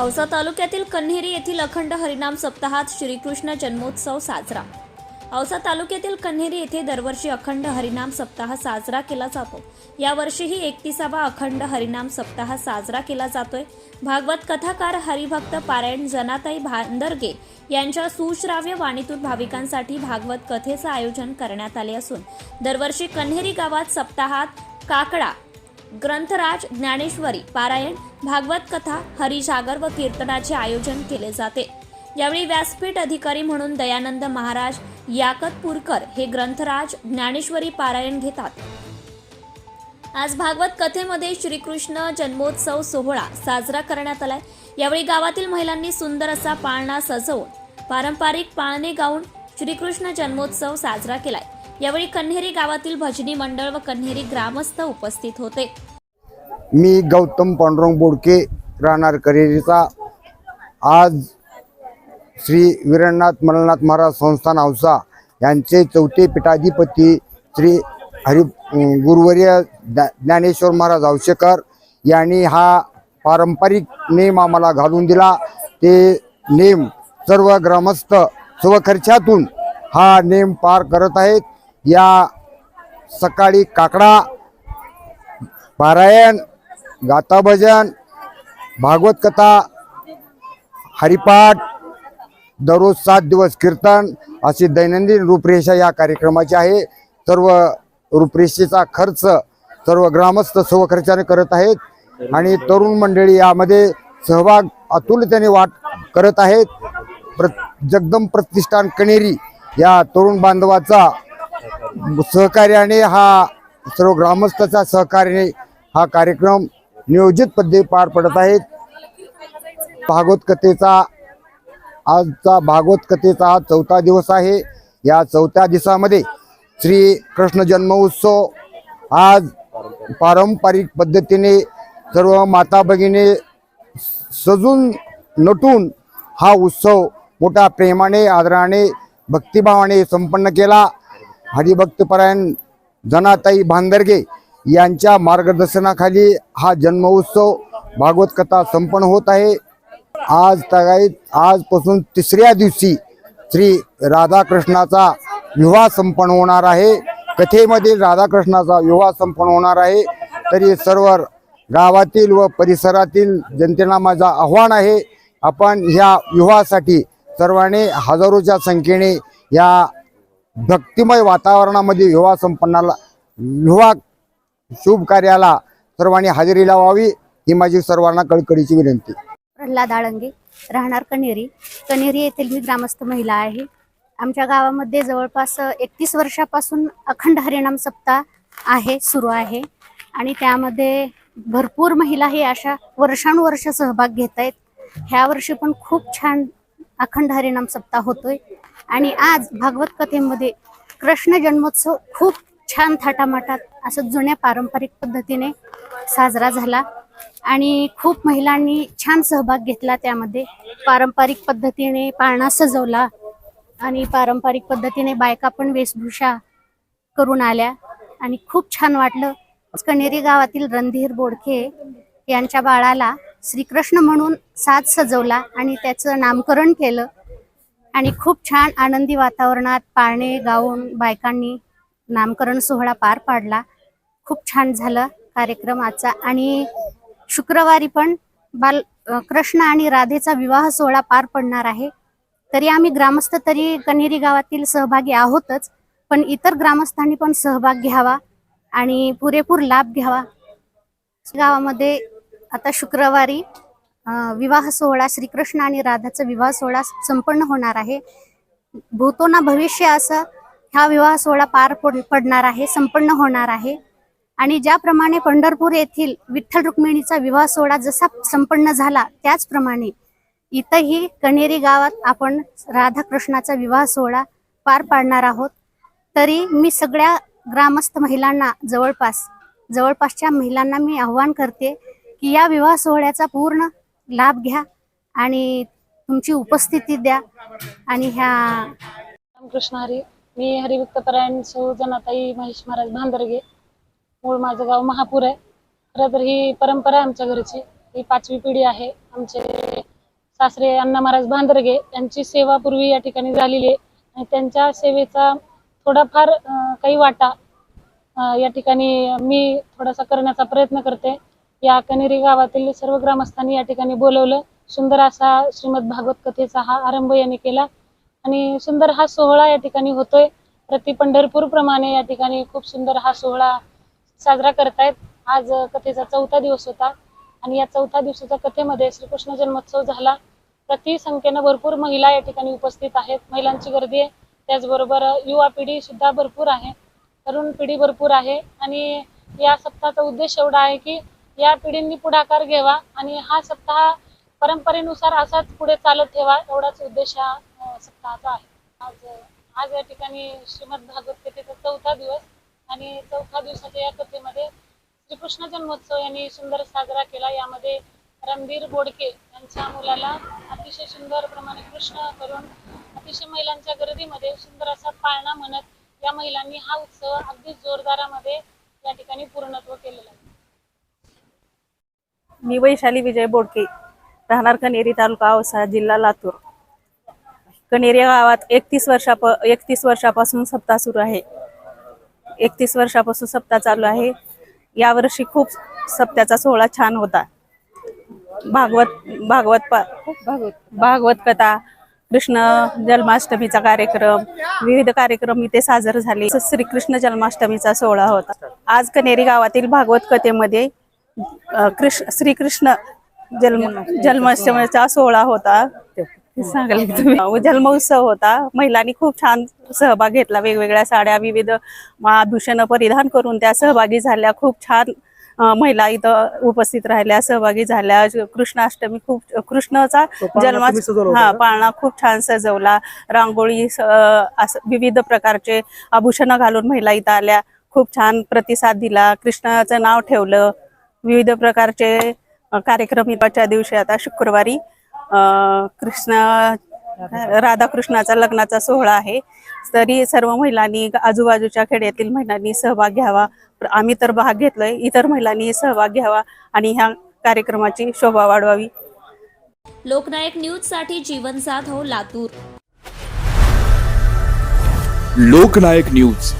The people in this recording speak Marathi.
औसा तालुक्यातील कन्हेरी येथील अखंड हरिनाम सप्ताहात श्रीकृष्ण जन्मोत्सव साजरा. औसा तालुक्यातील कन्हेरी येथे दरवर्षी अखंड हरिनाम सप्ताह साजरा केला जातो. यावर्षीही एकतीसावा अखंड हरिनाम सप्ताह साजरा केला जातोय. भागवत कथाकार हरिभक्त पारायण जनाताई भांदरगे यांच्या सुश्राव्य वाणीतून भाविकांसाठी भागवत कथेचं आयोजन करण्यात आले असून दरवर्षी कन्हेरी गावात सप्ताहात काकडा ग्रंथराज ज्ञानेश्वरी पारायण भागवत कथा हरिजागर व कीर्तनाचे आयोजन केले जाते. यावेळी व्यासपीठ अधिकारी म्हणून दयानंद महाराज याकतपूरकर हे ग्रंथराज ज्ञानेश्वरी पारायण घेतात. आज भागवत कथेमध्ये श्रीकृष्ण जन्मोत्सव सोहळा साजरा करण्यात आलाय. यावेळी गावातील महिलांनी सुंदर असा पाळणा सजवून पारंपरिक पाळणे गाऊन श्रीकृष्ण जन्मोत्सव साजरा केलाय. यावेळी कन्हेरी गावातील भजनी मंडळ व कन्हेरी ग्रामस्थ उपस्थित होते. मी गौतम पांडुरंग बोडके राहणार करेरीचा आज श्री वीरनाथ मल्लनाथ महाराज संस्थान औसा यांचे चौथे पीठाधिपती श्री हरि गुरुवर्य ज्ञा- ज्ञानेश्वर महाराज औशेकर यांनी हा पारंपरिक नेम आम्हाला घालून दिला. ते नेम सर्व ग्रामस्थ स्वखर्चातून हा नेम पार करत आहेत. या सकाळी काकडा पारायण गाता भजन भागवत कथा हरिपाठ दररोज सात दिवस कीर्तन अशी दैनंदिन रूपरेषा या कार्यक्रमाची आहे. सर्व रूपरेषेचा खर्च सर्व ग्रामस्थ स्वखर्चाने करत आहेत आणि तरुण मंडळी यामध्ये सहभाग अतुलतेने वाट करत आहेत. प्र जगदम प्रतिष्ठान कणेरी या तरुण बांधवाचा सहकार्याने हा सर्व ग्रामस्थाच्या सहकार्याने हा कार्यक्रम नियोजित पद्धती पार पडत आहेत भागवत कथेचा आजचा भागवत कथेचा हा चौथा दिवस आहे. या चौथ्या दिवसामध्ये श्री कृष्ण जन्मोत्सव आज पारंपरिक पद्धतीने सर्व माता भगिनी सजून नटून हा उत्सव मोठ्या प्रेमाने आदराने भक्तिभावाने संपन्न केला. हरिभक्तपरायण जनाताई भांदरगे यांच्या मार्गदर्शनाखाली हा जन्मोत्सव भागवत कथा संपन्न होत आहे. आज तगाईत आजपासून तिसऱ्या दिवशी श्री राधाकृष्णाचा विवाह संपन्न होणार आहे. कथेमधील राधाकृष्णाचा विवाह संपन्न होणार आहे. तरी सर्व गावातील व परिसरातील जनतेला माझा आव्हान आहे. आपण ह्या विवाहासाठी सर्वांनी हजारोच्या संख्येने या भक्तिमय वातावरणामध्ये विवाह संपन्नाला विवाह शुभ कार्याला सर्वांनी हजेरी लावावी ही माझी सर्वांना कळकळीची विनंती. प्रल्हाद आळंगे राहणार कनेरी कनेरी येथील मी ग्रामस्थ महिला आहे. आमच्या गावामध्ये जवळपास एकतीस वर्षापासून अखंड हरिणाम सप्ताह आहे सुरू आहे. आणि त्यामध्ये भरपूर महिला हे अशा वर्षानुवर्ष सहभाग घेत आहेत ह्या वर्षी पण खूप छान अखंड हरिनाम सप्ताह होतोय. आणि आज भागवत कथेमध्ये कृष्ण जन्मोत्सव खूप छान थाटामाटात असं जुन्या पारंपरिक पद्धतीने साजरा झाला. आणि खूप महिलांनी छान सहभाग घेतला त्यामध्ये. पारंपरिक पद्धतीने पाळणा सजवला आणि पारंपरिक पद्धतीने बायका पण वेशभूषा करून आल्या. आणि खूप छान वाटलं. कणेरी गावातील रणधीर बोडखे यांच्या बाळाला श्रीकृष्ण म्हणून साज सजवला आणि त्याचं नामकरण केलं. आणि खूप छान आनंदी वातावरणात पाळणे गाऊन बायकांनी नामकरण सोहळा पार पाडला. खूप छान झालं कार्यक्रम आजचा आणि शुक्रवारी पण बाल कृष्ण आणि राधेचा विवाह सोहळा पार पडणार आहे. तरी आम्ही ग्रामस्थ तरी कन्हेरी गावातील सहभागी आहोतच पण इतर ग्रामस्थांनी पण सहभाग घ्यावा आणि पुरेपूर लाभ घ्यावा. गावामध्ये आता शुक्रवारी विवाह सोहळा श्रीकृष्ण आणि राधाचा विवाह सोहळा संपन्न होणार आहे. भूतो ना भविष्य असं हा विवाह सोहळा पार पड- पडणार आहे संपन्न होणार आहे. आणि ज्याप्रमाणे पंढरपूर येथील विठ्ठल रुक्मिणीचा विवाह सोहळा जसा संपन्न झाला त्याचप्रमाणे इथंही कणेरी गावात आपण राधाकृष्णाचा विवाह सोहळा पार पाडणार आहोत. तरी मी सगळ्या ग्रामस्थ महिलांना जवळपास जवळपासच्या महिलांना मी आव्हान करते की या विवाह सोहळ्याचा पूर्ण लाभ घ्या आणि तुमची उपस्थिती द्या आणि ह्या रामकृष्ण हरी. मी हरिभक्तपरायण सौ जनाताई महेश महाराज भांदरगे. मूळ माझं गाव महापूर आहे. खरं तर ही परंपरा आमच्या घरची. ही पाचवी पिढी आहे. आमचे सासरे अण्णा महाराज भांदरगे यांची सेवा पूर्वी या ठिकाणी झालेली आहे. आणि त्यांच्या सेवेचा थोडाफार काही वाटा या ठिकाणी मी थोडासा करण्याचा प्रयत्न करते. या कनेरी गावातील सर्व ग्रामस्थांनी या ठिकाणी बोलवलं. सुंदर असा श्रीमद भागवत कथेचा हा आरंभ यांनी केला. आणि सुंदर हा सोहळा या ठिकाणी होतोय. प्रति पंढरपूर प्रमाणे या ठिकाणी खूप सुंदर हा सोहळा साजरा करतायत. आज कथेचा चौथा दिवस होता आणि या चौथ्या दिवसाच्या कथेमध्ये श्रीकृष्ण जन्मोत्सव झाला. प्रति संख्येनं भरपूर महिला या ठिकाणी उपस्थित आहेत. महिलांची गर्दी आहे. त्याचबरोबर युवा पिढी सुद्धा भरपूर आहे. तरुण पिढी भरपूर आहे. आणि या सप्ताहाचा उद्देश एवढा आहे की या पिढींनी पुढाकार घ्यावा आणि हा सप्ताह परंपरेनुसार असाच पुढे चालत ठेवा एवढाच उद्देश हा सप्ताहाचा आहे. आज आज या ठिकाणी श्रीमद भागवत कथेचा चौथा दिवस आणि चौथ्या दिवसाच्या या कथेमध्ये श्रीकृष्ण जन्मोत्सव यांनी सुंदर साजरा केला. यामध्ये रणबीर बोडके यांच्या मुलाला अतिशय सुंदर प्रमाणे कृष्ण करून अतिशय महिलांच्या गर्दीमध्ये सुंदर असा पाळणा म्हणत या महिलांनी हा उत्सव अगदी जोरदारामध्ये या ठिकाणी पूर्णत्व केलेला आहे. मी वैशाली विजय बोडके राहणार कनेरी तालुका औसा जिल्हा लातूर. कनेरी गावात एकतीस वर्षाप एकतीस वर्षापासून सप्ताह सुरू आहे. एकतीस वर्षापासून सप्ताह चालू आहे. यावर्षी खूप सप्त्याचा सोहळा छान होता. भागवत भागवत भागवत भागवत कथा कृष्ण जन्माष्टमीचा कार्यक्रम विविध कार्यक्रम इथे साजर झाले. श्रीकृष्ण जन्माष्टमीचा सोहळा होता. आज कनेरी गावातील भागवत कथेमध्ये कृष्ण श्रीकृष्ण जन्म जन्माष्टमीचा सोहळा होता. सांगाल तुम्ही. जन्मोत्सव होता. महिलांनी खूप छान सहभाग घेतला. वेगवेगळ्या साड्या विविध आभूषणं परिधान करून त्या सहभागी झाल्या. खूप छान महिला इथं उपस्थित राहिल्या सहभागी झाल्या. कृष्णाष्टमी खूप कृष्णाचा जन्मा हा पाळणा खूप छान सजवला. रांगोळी विविध प्रकारचे आभूषणं घालून महिला इथं आल्या. खूप छान प्रतिसाद दिला. कृष्णाचं नाव ठेवलं. विविध प्रकारचे कार्यक्रम इथच्या दिवशी आता शुक्रवारी अ, कृष्ण राधाकृष्णाचा लग्नाचा सोहळा आहे. तरी सर्व महिलांनी आजूबाजूच्या खेड्यातील महिलांनी सहभाग घ्यावा. आम्ही तर भाग घेतलोय इतर महिलांनी सहभाग घ्यावा आणि ह्या कार्यक्रमाची शोभा वाढवावी. लोकनायक न्यूजसाठी जीवन जाधव लातूर. लोकनायक न्यूज.